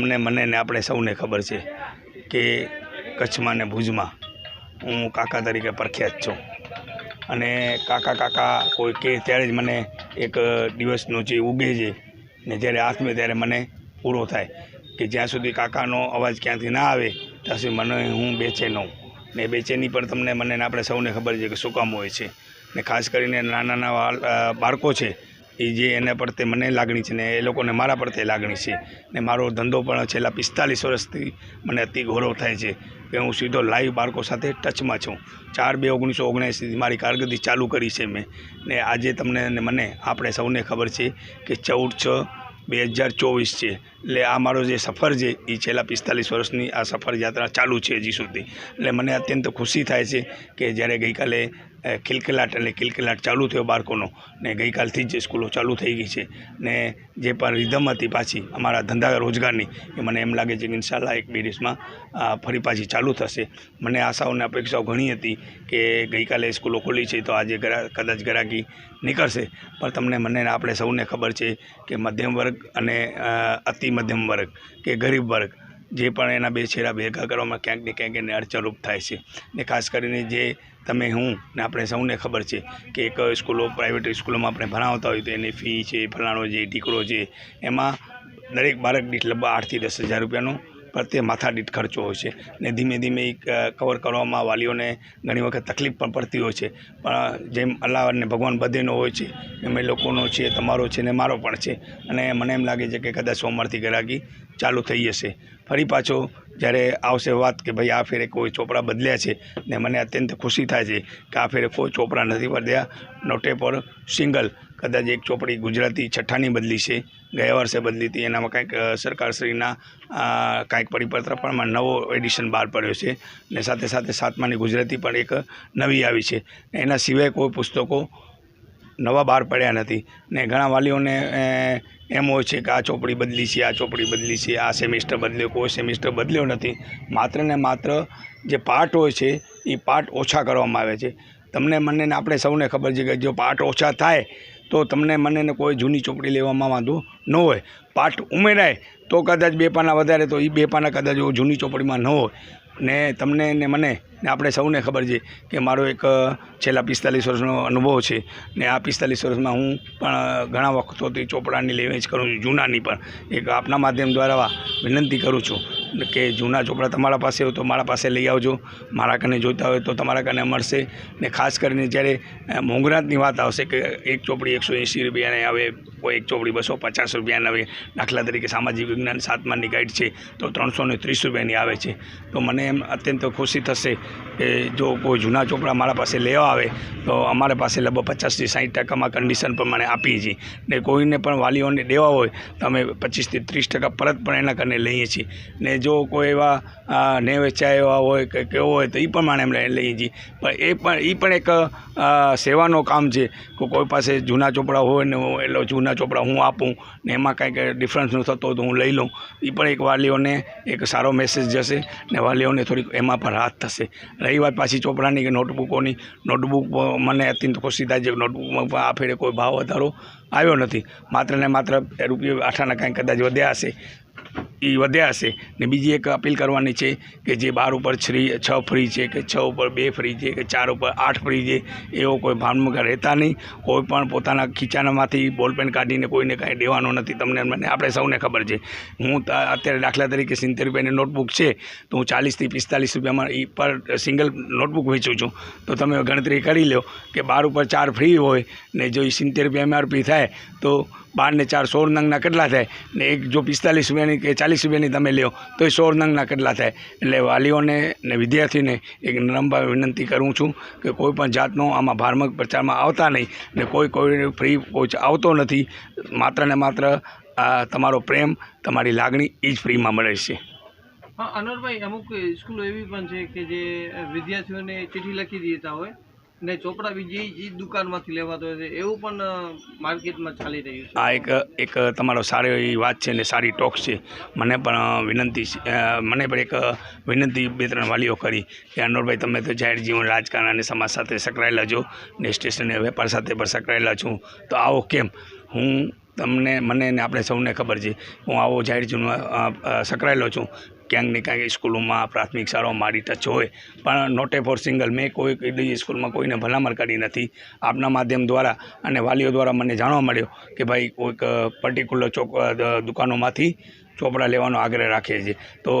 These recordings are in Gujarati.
તમને મને ને આપણે સૌને ખબર છે કે કચ્છમાં ને ભુજમાં હું કાકા તરીકે પ્રખ્યાત છું. અને કાકા કાકા કોઈ કહે ત્યારે જ મને એક દિવસનો જે ઉગે છે ને જ્યારે હાથમાં ત્યારે મને પૂરો થાય કે જ્યાં સુધી કાકાનો અવાજ ક્યાંથી ના આવે ત્યાં સુધી મને હું બેચેન હોઉં. ને બેચેની પણ તમને મને આપણે સૌને ખબર છે કે શું કામ હોય છે. ને ખાસ કરીને નાના નાના બાળકો છે એ જે એના પ્રત્યે મને લાગણી છે ને એ લોકોને મારા પ્રત્યે લાગણી છે. ને મારો ધંધો પણ છેલ્લા પિસ્તાલીસ વર્ષથી મને અતિ ગૌરવ થાય છે કે હું સીધો લાઈવ બાળકો સાથે ટચમાં છું. ચાર બે ઓગણીસો ઓગણએંસીથી મારી કારકિર્દી ચાલુ કરી છે મેં. ને આજે તમને ને મને આપણે સૌને ખબર છે કે ચૌદ છ બે હજાર ચોવીસ છે. એટલે આ મારો જે સફર છે એ છેલ્લા પિસ્તાલીસ વર્ષની આ સફર યાત્રા ચાલુ છે હજી સુધી. એટલે મને અત્યંત ખુશી થાય છે કે જ્યારે ગઈકાલે ખિલખિલાટ એટલે ખિલખિલાટ ચાલુ થયો બાળકોનો. ને ગઈકાલથી જ સ્કૂલો ચાલુ થઈ ગઈ છે. ને જે પણ રિધમ હતી પાછી, અમારા ધંધા રોજગારની, એ મને એમ લાગે છે કે ઇન્શાલ્લાહ એક બે દિવસમાં ફરી પાછી ચાલુ થશે. મને આશાઓ અપેક્ષાઓ ઘણી હતી કે ગઈકાલે સ્કૂલો ખોલી છે તો આજે ગરા, કદાચ ગરાકી નીકળશે. પણ તમને મને આપણે સૌને ખબર છે કે મધ્યમ વર્ગ અને અતિ મધ્યમ વર્ગ કે ગરીબ વર્ગ જે પણ એના બે છેડા ભેગા કરવામાં ક્યાંક ને ક્યાંક એને અડચણરૂપ થાય છે. ને ખાસ કરીને જે તમે હું ને આપણે સૌને ખબર છે કે એક સ્કૂલો પ્રાઇવેટ સ્કૂલોમાં આપણે ભણાવતા હોય તો એની ફી છે, ફલાણો છે ઢીકડો છે એમાં દરેક બાળક દીઠ લગભગ આઠથી દસ હજાર રૂપિયાનો પ્રત્યે માથાદીઠ ખર્ચો હોય છે. ને ધીમે ધીમે એ કવર કરવામાં વાલીઓને ઘણી વખત તકલીફ પણ પડતી હોય છે. પણ જેમ અલ્લાહ અને ભગવાન બધેનો હોય છે, એમ એ લોકોનો છે, તમારો છે ને મારો પણ છે. અને મને એમ લાગે છે કે કદાચ સોમવારથી ગ્રાહકી ચાલુ થઈ જશે. ફરી પાછો જ્યારે આવશે વાત કે ભાઈ આ ફેરે કોઈ ચોપડા બદલ્યા છે, ને મને અત્યંત ખુશી થાય છે કે આ ફેરે કોઈ ચોપડા નથી બદલ્યા. નોટે પર સિંગલ કદાચ એક ચોપડી ગુજરાતી છઠ્ઠાની બદલી છે, ગયા વર્ષે બદલી હતી. એનામાં કાંઈક સરકારશ્રીના કાંઈક પરિપત્ર પણ નવો એડિશન બહાર પડ્યો છે ને સાથે સાથે સાતમાની ગુજરાતી પણ એક નવી આવી છે. એના સિવાય કોઈ પુસ્તકો નવા બહાર પડ્યા નથી ને ઘણા વાલીઓને એમ હોય છે કે આ ચોપડી બદલી છે, આ ચોપડી બદલી છે, આ સેમિસ્ટર બદલ્યો, કોઈ સેમિસ્ટર બદલ્યો નથી. માત્ર ને માત્ર જે પાઠ હોય છે એ પાઠ ઓછા કરવામાં આવે છે. તમને મને ને આપણે સૌને ખબર છે કે જો પાઠ ઓછા થાય, તો તમને મને ને કોઈ જૂની ચોપડી લેવામાં વાંધો ન હોય. પાઠ ઉમેરાય, તો કદાચ બે પાના વધારે, તો એ બે પાના કદાચ જૂની ચોપડીમાં ન હોય. ને તમને ને મને, ને આપણે સૌને ખબર છે કે મારો એક છેલ્લા પિસ્તાલીસ વર્ષનો અનુભવ છે. ને આ પિસ્તાલીસ વર્ષમાં હું પણ ઘણા વખતોથી ચોપડાની લેવેચ કરું છું, જૂનાની પણ. એક આપના માધ્યમ દ્વારા વિનંતી કરું છું કે જૂના ચોપડા તમારા પાસે હોય તો મારા પાસે લઈ આવજો. મારા કને જોઈતા હોય તો તમારા કને મળશે. ને ખાસ કરીને જ્યારે મોંઘરાતની વાત આવશે કે એક ચોપડી એકસો એંસી રૂપિયાની આવે, કોઈ એક ચોપડી બસો પચાસ રૂપિયાની આવે, દાખલા તરીકે સામાજિક વિજ્ઞાન સાતમાની ગાઈડ છે, તો ત્રણસો ત્રીસ રૂપિયાની આવે છે. તો મને એમ અત્યંત ખુશી થશે કે જો કોઈ જૂના ચોપડા મારા પાસે લેવા આવે, તો અમારા પાસે લગભગ પચાસથી સાઠ ટકામાં કન્ડિશન પ્રમાણે આપીએ છીએ. ને કોઈને પણ વાલીઓને દેવા હોય, તો અમે પચીસથી ત્રીસ ટકા પરત પણ એના કરીને લઈએ છીએ. ને જો કોઈ એવા ને વેચાય એવા હોય કે કેવો હોય, તો એ પ્રમાણે અમે લઈએ છીએ. પણ એ પણ એ પણ એક સેવાનો કામ છે કે કોઈ પાસે જૂના ચોપડા હોય ને એટલે જૂના ચોપડા હું આપું ને એમાં કાંઈક ડિફરન્સ ન થતો તો હું લઈ લઉં. એ પણ એક વાલીઓને એક સારો મેસેજ જશે ને વાલીઓને થોડીક એમાં પણ રાહત થશે. રહી વાત પાછી ચોપડાની કે નોટબુકોની નોટબુક મને અત્યંત ખુશી થાય છે નોટબુકમાં આ ફેરે કોઈ ભાવ વધારો આવ્યો નથી. માત્ર ને માત્ર રૂપિયો આઠાના કાંઈક કદાચ વધ્યા હશે. એ વધ્યા હશે. ને બીજી એક અપીલ કરવાની છે કે જે બાર ઉપર છ્રી છ ફ્રી છે કે છ ઉપર બે ફ્રી છે કે ચાર ઉપર આઠ ફ્રી છે, એવો કોઈ ભાનમાં રહેતા નહીં. કોઈ પણ પોતાના ખીચાનામાંથી બોલપેન કાઢીને કોઈને કાંઈ દેવાનો નથી. તમને મને, આપણે સૌને ખબર છે. હું અત્યારે દાખલા તરીકે સિત્તેર રૂપિયાની નોટબુક છે, તો હું ચાલીસથી પિસ્તાલીસ રૂપિયામાં એ પર સિંગલ નોટબુક વેચું છું. તો તમે ગણતરી કરી લો કે બાર ઉપર ચાર ફ્રી હોય ને જો એ સિત્તેર રૂપિયા એમઆરપી થાય, તો બાર ને ચાર સોળ નંગના કેટલા થાય? ને એક જો પિસ્તાલીસ રૂપિયાની કે ચાલીસ રૂપિયાની તમે લ્યો તો એ સોળ નંગના કેટલા થાય? એટલે વાલીઓને ને વિદ્યાર્થીને એક નરમભાવે વિનંતી કરું છું કે કોઈ પણ જાતનો આમાં ભારમક પ્રચારમાં આવતા નહીં ને કોઈ કોઈ ફ્રી કોચ આવતો નથી, માત્ર ને માત્ર તમારો પ્રેમ, તમારી લાગણી એ જ ફ્રીમાં મળે છે. અનુરભાઈ અમુક સ્કૂલો એવી પણ છે કે જે વિદ્યાર્થીઓને ચિઠ્ઠી લખી દેતા હોય ને ચોપડા બીજી એ દુકાનમાંથી લેવાતો છે. એવું પણ માર્કેટમાં ચાલી રહ્યું છે. આ એક એક તમારો સારી એવી વાત છે ને સારી ટોક છે. મને પણ વિનંતી મને પણ એક વિનંતી બે ત્રણ વાલીઓ કરી કે અનુરભાઈ તમે તો જાહેર જીવન રાજકારણ અને સમાજ સાથે સંકળાયેલા છો ને સ્ટેશનરી વેપાર સાથે પણ સંકળાયેલા છું. તો આવો કેમ? હું તમને, મને ને આપણે સૌને ખબર છે. હું આવો જાહેર જીવનમાં સંકળાયેલો છું. ક્યાંક ને ક્યાંક સ્કૂલોમાં પ્રાથમિક શાળાઓ મારી ટચ હોય. પણ નોટ ફોર સિંગલ મેં કોઈ કઈ સ્કૂલમાં કોઈને ભલામણ કરી નથી. આપના માધ્યમ દ્વારા અને વાલીઓ દ્વારા મને જાણવા મળ્યો કે ભાઈ કોઈક પર્ટિક્યુલર ચોક દુકાનોમાંથી ચોપડા લેવાનો આગ્રહ રાખે છે. તો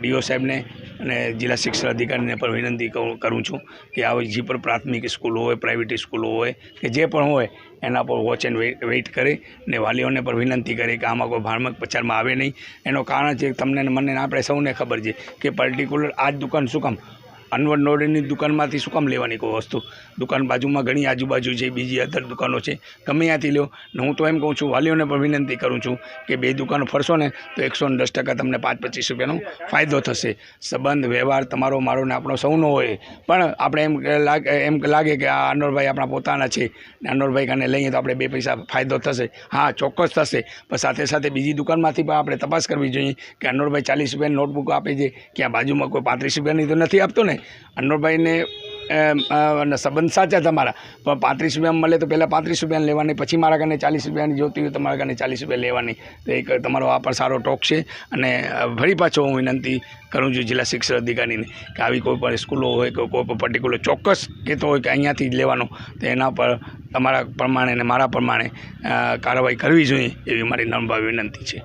ડીઓ સાહેબને અને જિલ્લા શિક્ષણ અધિકારીને પણ વિનંતી કરું છું કે આવી જે પણ પ્રાથમિક સ્કૂલો હોય, પ્રાઇવેટ સ્કૂલો હોય કે જે પણ હોય, એના પર વોચ એન્ડ વેઇટ કરે ને વાલીઓને પણ વિનંતી કરે કે આમાં કોઈ ભ્રામક પ્રચારમાં આવે નહીં. એનું કારણ છે તમને મને આપણે સૌને ખબર છે કે પર્ટિક્યુલર આ જ દુકાન શું કામ અનવર નોડેની દુકાનમાંથી શું કામ લેવાની કોઈ વસ્તુ? દુકાન બાજુમાં ઘણી આજુબાજુ છે, બીજી અધર દુકાનો છે. ગમે ત્યાંથી લો હું તો એમ કહું છું, વાલીઓને પણ વિનંતી કરું છું કે બે દુકાનો ફરશો ને, તો એકસો દસ ટકા તમને પાંચ પચીસ રૂપિયાનો ફાયદો થશે. સંબંધ, વ્યવહાર, તમારો, મારો ને આપણો સૌનો હોય. પણ આપણે એમ લાગે એમ લાગે કે આ અનવરભાઈ આપણા પોતાના છે. ને અનવરભાઈ કાને લઈએ તો આપણે બે પૈસા ફાયદો થશે. હા, ચોક્કસ થશે. પણ સાથે સાથે બીજી દુકાનમાંથી પણ આપણે તપાસ કરવી જોઈએ કે અનવરભાઈ ચાલીસ રૂપિયાની નોટબુક આપે છે કે આ બાજુમાં કોઈ પાંત્રીસ રૂપિયાની તો નથી આપતો ને? અનવરભાઈને સંબંધ સાચા તમારા. પણ પાંત્રીસ રૂપિયામાં મળે તો પહેલાં પાંત્રીસ રૂપિયા લેવાની, પછી મારા કાને ચાલીસ રૂપિયાની જોતી હોય તો મારા કાને ચાલીસ રૂપિયા લેવાની. તો એક તમારો આ પણ સારો ટોક છે. અને ફરી પાછો હું વિનંતી કરું છું જિલ્લા શિક્ષણ અધિકારીને કે આવી કોઈ પણ સ્કૂલો હોય કે કોઈ પણ પર્ટિક્યુલર ચોક્કસ કહેતો હોય કે અહીંયાથી જ લેવાનો, તો એના પર તમારા પ્રમાણે અને મારા પ્રમાણે કાર્યવાહી કરવી જોઈએ એવી મારી નમ્ર વિનંતી છે.